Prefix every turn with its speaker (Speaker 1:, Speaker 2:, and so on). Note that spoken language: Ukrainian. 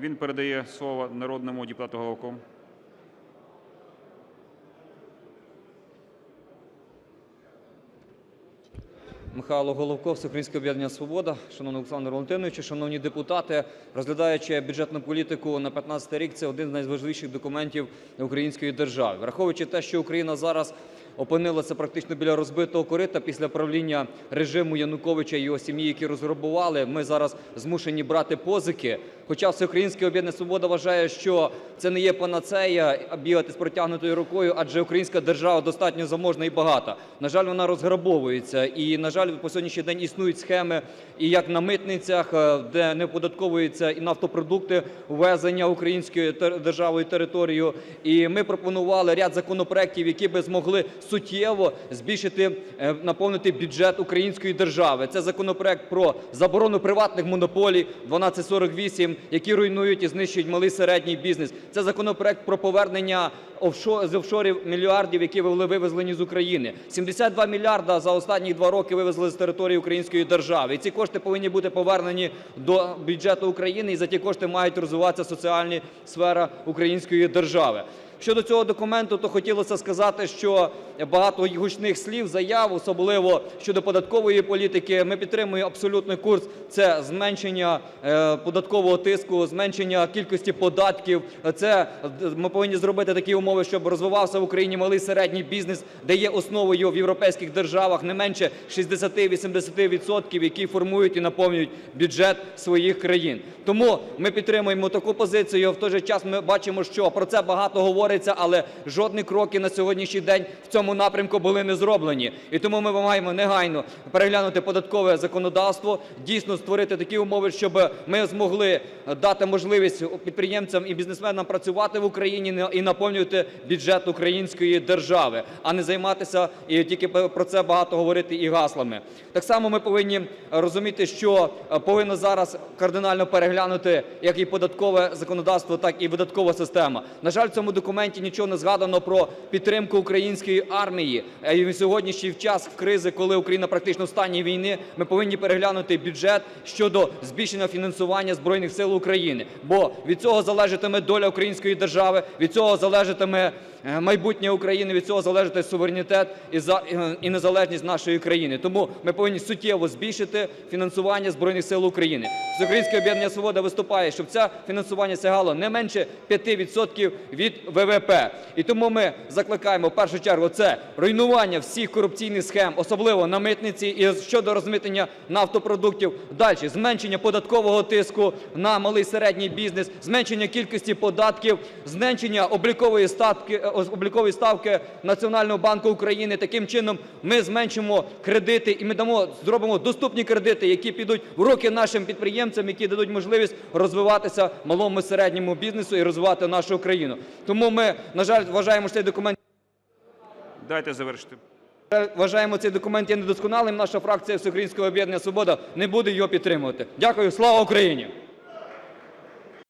Speaker 1: Він передає слово народному депутату Головку.
Speaker 2: Михайло Головко, Всеукраїнське об'єднання «Свобода». Шановний Олександр Валентинович, шановні депутати, розглядаючи бюджетну політику на 15 рік, це один з найважливіших документів української держави. Враховуючи те, що Україна зараз опинилася практично біля розбитого корита після правління режиму Януковича і його сім'ї, які розграбували, ми зараз змушені брати позики. Хоча Всеукраїнське об'єднання «Свобода» вважає, що це не є панацея бігати з протягнутою рукою, адже українська держава достатньо заможна і багата. На жаль, вона розграбовується. І, на жаль, по сьогоднішній день існують схеми і як на митницях, е, де не оподатковуються і нафтопродукти ввезення українською державою територією. І ми пропонували ряд законопроєктів, які би змогли суттєво збільшити, е, наповнити бюджет української держави. Це законопроект про заборону приватних монополій 1248, які руйнують і знищують малий середній бізнес. Це законопроект про повернення з офшорів мільярдів, які були вивезені з України. 72 мільярда за останні два роки вивезли з території української держави. І ці кошти повинні бути повернені до бюджету України, і за ті кошти мають розвиватися соціальні сфера української держави. Щодо цього документу, то хотілося сказати, що багато гучних слів, заяв, особливо щодо податкової політики. Ми підтримуємо абсолютний курс. Це зменшення е, податкового тиску, зменшення кількості податків. Це ми повинні зробити такі умови, щоб розвивався в Україні малий середній бізнес, де є основою в європейських державах не менше 60-80%, які формують і наповнюють бюджет своїх країн. Тому ми підтримуємо таку позицію. В той же час ми бачимо, що про це багато говориться, але жодні кроки на сьогоднішній день в цьому напрямку були не зроблені. І тому ми вимагаємо негайно переглянути податкове законодавство, дійсно створити такі умови, щоб ми змогли дати можливість підприємцям і бізнесменам працювати в Україні і наповнювати бюджет української держави, а не займатися і тільки про це багато говорити і гаслами. Так само ми повинні розуміти, що повинно зараз кардинально переглянути як і податкове законодавство, так і видаткова система. На жаль, в цьому документі нічого не згадано про підтримку української армії. Е, І в сьогоднішній час в кризи, коли Україна практично в стані війни, ми повинні переглянути бюджет щодо збільшення фінансування збройних сил України. Бо від цього залежатиме доля української держави, від цього залежатиме е, майбутнє України, від цього залежатиме суверенітет е, і незалежність нашої країни. Тому ми повинні суттєво збільшити фінансування збройних сил України. Всеукраїнське об'єднання Свобода виступає, щоб це фінансування сягало не менше 5% від ВВП. І тому ми закликаємо в першу чергу це руйнування всіх корупційних схем, особливо на митниці, і щодо розмитнення нафтопродуктів. Далі зменшення податкового тиску на малий середній бізнес, зменшення кількості податків, зменшення облікової ставки, е, облікової ставки Національного банку України. Таким чином ми зменшимо кредити і ми дамо зробимо доступні кредити, які підуть в руки нашим підприємцям, які дадуть можливість розвиватися малому і середньому бізнесу і розвивати нашу країну. Тому ми, на жаль, вважаємо що цей документ.
Speaker 1: Дайте завершити.
Speaker 2: Вважаємо цей документ є недосконалим. Наша фракція Всеукраїнського об'єднання Свобода не буде його підтримувати. Дякую, слава Україні!